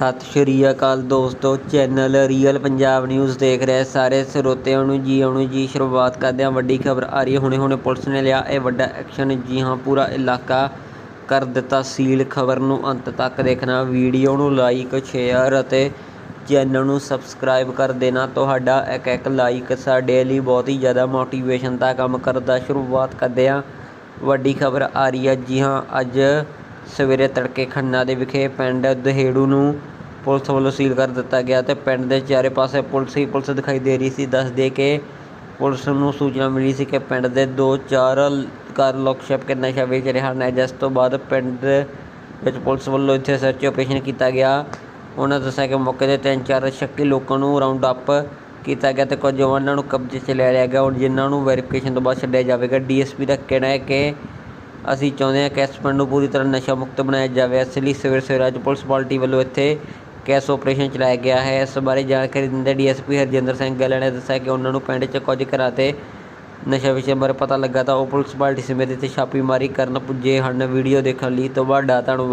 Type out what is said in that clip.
ਸਤਿ ਸ਼੍ਰੀ ਅਕਾਲ ਦੋਸਤੋ, channel real Punjab news ਦੇਖ ਰਹੇ ਸਾਰੇ ਸਰੋਤਿਆਂ ਨੂੰ ਜੀ, ਆਉਣ ਜੀ, ਸ਼ੁਰੂਆਤ ਕਰਦੇ ਹਾਂ ਵੱਡੀ ਖਬਰ ਆ ਰਹੀ ਹੈ। ਹੁਣੇ ਹੁਣੇ ਪੁਲਿਸ ਨੇ ਲਿਆ ਇਹ ਵੱਡਾ ਐਕਸ਼ਨ ਜੀ ਹਾਂ, ਪੂਰਾ ਇਲਾਕਾ ਕਰ ਦਿੱਤਾ ਸੀਲ। ਖਬਰ ਨੂੰ ਅੰਤ ਤੱਕ ਦੇਖਣਾ, ਵੀਡੀਓ ਨੂੰ ਲਾਈਕ ਸ਼ੇਅਰ ਅਤੇ ਚੈਨਲ ਨੂੰ ਸਬਸਕ੍ਰਾਈਬ ਕਰ ਦੇਣਾ। ਤੁਹਾਡਾ ਇੱਕ ਇੱਕ ਲਾਈਕ ਸਾਡੇ ਲਈ ਬਹੁਤ ਹੀ ਜ਼ਿਆਦਾ ਮੋਟੀਵੇਸ਼ਨ ਦਾ ਕੰਮ ਕਰਦਾ। ਸ਼ੁਰੂਆਤ ਕਰਦੇ ਹਾਂ। ਵੱਡੀ ਖਬਰ ਆ ਰਹੀ ਹੈ, ਜੀ ਹਾਂ, ਅੱਜ ਸਵੇਰੇ ਤੜਕੇ ਖੰਨਾ ਦੇ ਵਿਖੇ ਪਿੰਡ ਦਹੇੜੂ ਨੂੰ ਪੁਲਿਸ ਵੱਲੋਂ ਸੀਲ ਕਰ ਦਿੱਤਾ ਗਿਆ ਤੇ ਪਿੰਡ ਦੇ ਚਾਰੇ ਪਾਸੇ ਪੁਲਿਸ ਹੀ ਪੁਲਿਸ ਦਿਖਾਈ ਦੇ ਰਹੀ ਸੀ। ਦੱਸਦੇ ਕਿ ਪੁਲਿਸ ਨੂੰ ਸੂਚਨਾ ਮਿਲੀ ਸੀ ਕਿ ਪਿੰਡ ਦੇ ਦੋ ਚਾਰ ਘਰ ਲੋਕ ਛਿਪ ਕੇ ਨਸ਼ਾ ਵੇਚ ਰਹੇ ਹਨ। ਜਿਸ ਤੋਂ ਬਾਅਦ ਪਿੰਡ ਵਿੱਚ ਪੁਲਿਸ ਵੱਲੋਂ ਇੱਥੇ ਸਰਚ ਆਪਰੇਸ਼ਨ ਕੀਤਾ ਗਿਆ। ਉਹਨਾਂ ਦੱਸਿਆ ਕਿ ਮੌਕੇ ਤੇ ਤਿੰਨ ਚਾਰ ਸ਼ੱਕੀ ਲੋਕਾਂ ਨੂੰ ਰਾਉਂਡ ਅਪ ਕੀਤਾ ਗਿਆ ਤੇ ਕੁਝ ਜਵਾਨਾਂ ਨੂੰ ਕਬਜ਼ੇ 'ਚ ਲੈ ਲਿਆ ਗਿਆ। ਔਰ ਜਿਨ੍ਹਾਂ ਨੂੰ ਵੈਰੀਫਿਕੇਸ਼ਨ ਤੋਂ ਬਾਅਦ ਛੱਡਿਆ ਜਾਵੇਗਾ, ਡੀਐਸਪੀ ਦਾ ਕਹਿਣਾ ਹੈ ਕਿ ਅਸੀਂ ਚਾਹੁੰਦੇ ਹਾਂ ਕਿ ਇਸ ਪਿੰਡ ਨੂੰ ਪੂਰੀ ਤਰ੍ਹਾਂ ਨਸ਼ਾ ਮੁਕਤ ਬਣਾਇਆ ਜਾਵੇ। ਇਸ ਲਈ ਸਵੇਰ ਸਵੇਰ ਅੱਜ ਪੁਲਿਸ ਪਾਰਟੀ ਵੱਲੋਂ ਇੱਥੇ ਕੈਸ ਆਪਰੇਸ਼ਨ ਚਲਾਇਆ ਗਿਆ ਹੈ। ਇਸ ਬਾਰੇ ਜਾਣਕਾਰੀ ਦਿੰਦੇ ਡੀਐਸਪੀ ਹਰਜਿੰਦਰ ਸਿੰਘ ਗਿੱਲ ਨੇ ਦੱਸਿਆ ਕਿ ਉਹਨਾਂ ਨੂੰ ਪਿੰਡ 'ਚ ਕੁਝ ਘਰਾਂ ਤੇ ਨਸ਼ਾ ਵਿਸ਼ੇ ਬਾਰੇ ਪਤਾ ਲੱਗਾ ਤਾਂ ਉਹ ਪੁਲਿਸ ਪਾਰਟੀ ਸਮੇਤ ਇੱਥੇ ਛਾਪੇਮਾਰੀ ਕਰਨ ਪੁੱਜੇ ਹਨ। ਵੀਡੀਓ ਦੇਖਣ ਲਈ ਤੋਂ ਤੁਹਾਡਾ ਧੰਨਵਾਦ।